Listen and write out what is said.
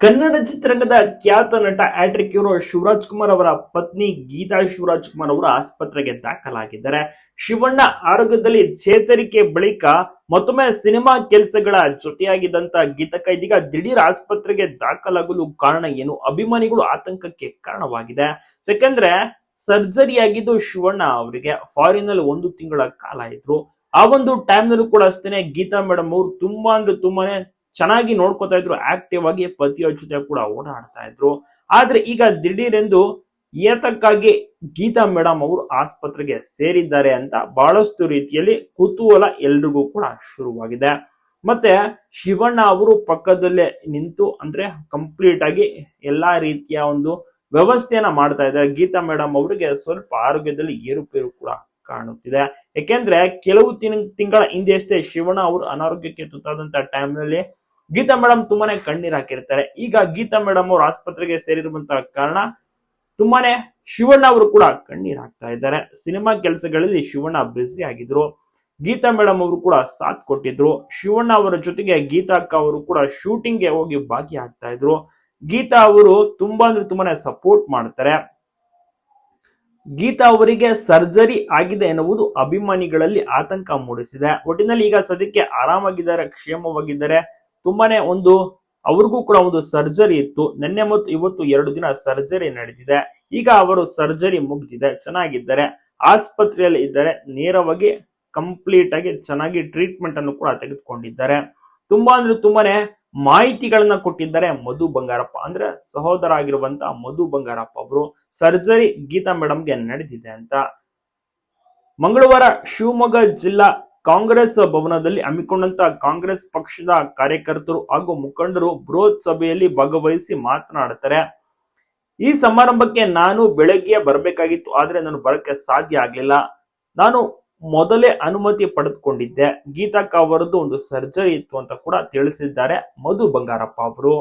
ಕನ್ನಡ ಚಿತ್ರರಂಗದ ಖ್ಯಾತ ನಟ ಆಟ್ರಿಕ್ ಹೀರೋ ಶಿವರಾಜ್ ಕುಮಾರ್ ಅವರ ಪತ್ನಿ ಗೀತಾ ಶಿವರಾಜ್ ಕುಮಾರ್ ಅವರು ಆಸ್ಪತ್ರೆಗೆ ದಾಖಲಾಗಿದ್ದಾರೆ. ಶಿವಣ್ಣ ಆರೋಗ್ಯದಲ್ಲಿ ಚೇತರಿಕೆ ಬಳಿಕ ಮತ್ತೊಮ್ಮೆ ಸಿನಿಮಾ ಕೆಲಸಗಳ ಜೊತೆಯಾಗಿದ್ದಂತ ಗೀತಕ್ಕ ಇದೀಗ ದಿಢೀರ್ ಆಸ್ಪತ್ರೆಗೆ ದಾಖಲಾಗಲು ಕಾರಣ ಏನು? ಅಭಿಮಾನಿಗಳು ಆತಂಕಕ್ಕೆ ಕಾರಣವಾಗಿದೆ. ಯಾಕಂದ್ರೆ ಸರ್ಜರಿ ಆಗಿದ್ದು ಶಿವಣ್ಣ ಅವರಿಗೆ ಫಾರಿನ್ ಅಲ್ಲಿ ಒಂದು ತಿಂಗಳ ಕಾಲ ಇದ್ರು. ಆ ಒಂದು ಟೈಮ್ ನಲ್ಲೂ ಕೂಡ ಅಷ್ಟೇನೆ ಗೀತಾ ಮೇಡಮ್ ಅವರು ತುಂಬಾ ಅಂದ್ರೆ ತುಂಬಾನೇ ಚೆನ್ನಾಗಿ ನೋಡ್ಕೋತಾ ಇದ್ರು ಆಕ್ಟಿವ್ ಆಗಿ ಪತಿಯ ಜೊತೆ ಕೂಡ ಓಡಾಡ್ತಾ ಇದ್ರು. ಆದ್ರೆ ಈಗ ದಿಢೀರೆಂದು ಏತಕ್ಕಾಗಿ ಗೀತಾ ಮೇಡಮ್ ಅವರು ಆಸ್ಪತ್ರೆಗೆ ಸೇರಿದ್ದಾರೆ ಅಂತ ಬಹಳಷ್ಟು ರೀತಿಯಲ್ಲಿ ಕುತೂಹಲ ಎಲ್ರಿಗೂ ಕೂಡ ಶುರುವಾಗಿದೆ. ಮತ್ತೆ ಶಿವಣ್ಣ ಅವರು ಪಕ್ಕದಲ್ಲೇ ನಿಂತು ಅಂದ್ರೆ ಕಂಪ್ಲೀಟ್ ಆಗಿ ಎಲ್ಲಾ ರೀತಿಯ ಒಂದು ವ್ಯವಸ್ಥೆಯನ್ನ ಮಾಡ್ತಾ ಇದ್ದಾರೆ. ಗೀತಾ ಮೇಡಮ್ ಅವರಿಗೆ ಸ್ವಲ್ಪ ಆರೋಗ್ಯದಲ್ಲಿ ಏರುಪೇರು ಕೂಡ ಕಾಣುತ್ತಿದೆ. ಯಾಕೆಂದ್ರೆ ಕೆಲವು ತಿಂಗ್- ತಿಂಗಳ ಹಿಂದೆಯಷ್ಟೇ ಶಿವಣ್ಣ ಅವರು ಅನಾರೋಗ್ಯಕ್ಕೆ ತುತ್ತಾದಂತ ಟೈಮ್ನಲ್ಲಿ ನಲ್ಲಿ ಗೀತಾ ಮೇಡಮ್ ತುಂಬಾನೇ ಕಣ್ಣೀರ್ ಹಾಕಿರ್ತಾರೆ. ಈಗ ಗೀತಾ ಮೇಡಮ್ ಅವರು ಆಸ್ಪತ್ರೆಗೆ ಸೇರಿರುವಂತಹ ಕಾರಣ ತುಂಬಾನೇ ಶಿವಣ್ಣ ಅವರು ಕೂಡ ಕಣ್ಣೀರ್ ಹಾಕ್ತಾ ಇದ್ದಾರೆ. ಸಿನಿಮಾ ಕೆಲಸಗಳಲ್ಲಿ ಶಿವಣ್ಣ ಬ್ಯುಸಿ ಆಗಿದ್ರು. ಗೀತಾ ಮೇಡಮ್ ಅವರು ಕೂಡ ಸಾಥ್ ಕೊಟ್ಟಿದ್ರು. ಶಿವಣ್ಣ ಅವರ ಜೊತೆಗೆ ಗೀತಾ ಅಕ್ಕ ಅವರು ಕೂಡ ಶೂಟಿಂಗ್ಗೆ ಹೋಗಿ ಭಾಗಿಯಾಗ್ತಾ ಇದ್ರು. ಗೀತಾ ಅವರು ತುಂಬಾ ಅಂದ್ರೆ ತುಂಬಾನೇ ಸಪೋರ್ಟ್ ಮಾಡ್ತಾರೆ. ಗೀತಾ ಅವರಿಗೆ ಸರ್ಜರಿ ಆಗಿದೆ ಎನ್ನುವುದು ಅಭಿಮಾನಿಗಳಲ್ಲಿ ಆತಂಕ ಮೂಡಿಸಿದೆ. ಒಟ್ಟಿನಲ್ಲಿ ಈಗ ಸದ್ಯಕ್ಕೆ ಆರಾಮಾಗಿದ್ದಾರೆ, ಕ್ಷೇಮವಾಗಿದ್ದಾರೆ. ತುಂಬಾನೇ ಒಂದು, ಅವ್ರಿಗೂ ಕೂಡ ಒಂದು ಸರ್ಜರಿ ಇತ್ತು. ನಿನ್ನೆ ಮತ್ತು ಇವತ್ತು ಎರಡು ದಿನ ಸರ್ಜರಿ ನಡೆದಿದೆ. ಈಗ ಅವರು ಸರ್ಜರಿ ಮುಗಿದಿದೆ, ಚೆನ್ನಾಗಿದ್ದಾರೆ. ಆಸ್ಪತ್ರೆಯಲ್ಲಿ ಇದ್ದಾರೆ, ನೇರವಾಗಿ ಕಂಪ್ಲೀಟ್ ಆಗಿ ಚೆನ್ನಾಗಿ ಟ್ರೀಟ್ಮೆಂಟ್ ಅನ್ನು ಕೂಡ ತೆಗೆದುಕೊಂಡಿದ್ದಾರೆ. ತುಂಬಾ ಅಂದ್ರೆ ತುಂಬಾನೇ ಮಾಹಿತಿಗಳನ್ನ ಕೊಟ್ಟಿದ್ದಾರೆ ಮಧು ಬಂಗಾರಪ್ಪ. ಅಂದ್ರೆ ಸಹೋದರ ಆಗಿರುವಂತ ಮಧು ಬಂಗಾರಪ್ಪ ಅವರು. ಸರ್ಜರಿ ಗೀತಾ ಮೇಡಮ್ಗೆ ನಡೆದಿದೆ ಅಂತ. ಮಂಗಳವಾರ ಶಿವಮೊಗ್ಗ ಜಿಲ್ಲಾ ಕಾಂಗ್ರೆಸ್ ಭವನದಲ್ಲಿ ಹಮ್ಮಿಕೊಂಡಂತ ಕಾಂಗ್ರೆಸ್ ಪಕ್ಷದ ಕಾರ್ಯಕರ್ತರು ಹಾಗೂ ಮುಖಂಡರು ಬೃಹತ್ ಸಭೆಯಲ್ಲಿ ಭಾಗವಹಿಸಿ ಮಾತನಾಡುತ್ತಾರೆ. ಈ ಸಮಾರಂಭಕ್ಕೆ ನಾನು ಬೆಳಗ್ಗೆ ಬರಬೇಕಾಗಿತ್ತು, ಆದ್ರೆ ನಾನು ಬರಕ್ಕೆ ಸಾಧ್ಯ ಆಗಲಿಲ್ಲ. ನಾನು ಮೊದಲೇ ಅನುಮತಿ ಪಡೆದುಕೊಂಡಿದ್ದೆ. ಗೀತಾ ಅವರದ್ದು ಒಂದು ಸರ್ಜರಿ ಇತ್ತು ಅಂತ ಕೂಡ ತಿಳಿಸಿದ್ದಾರೆ ಮಧು ಬಂಗಾರಪ್ಪ ಅವರು.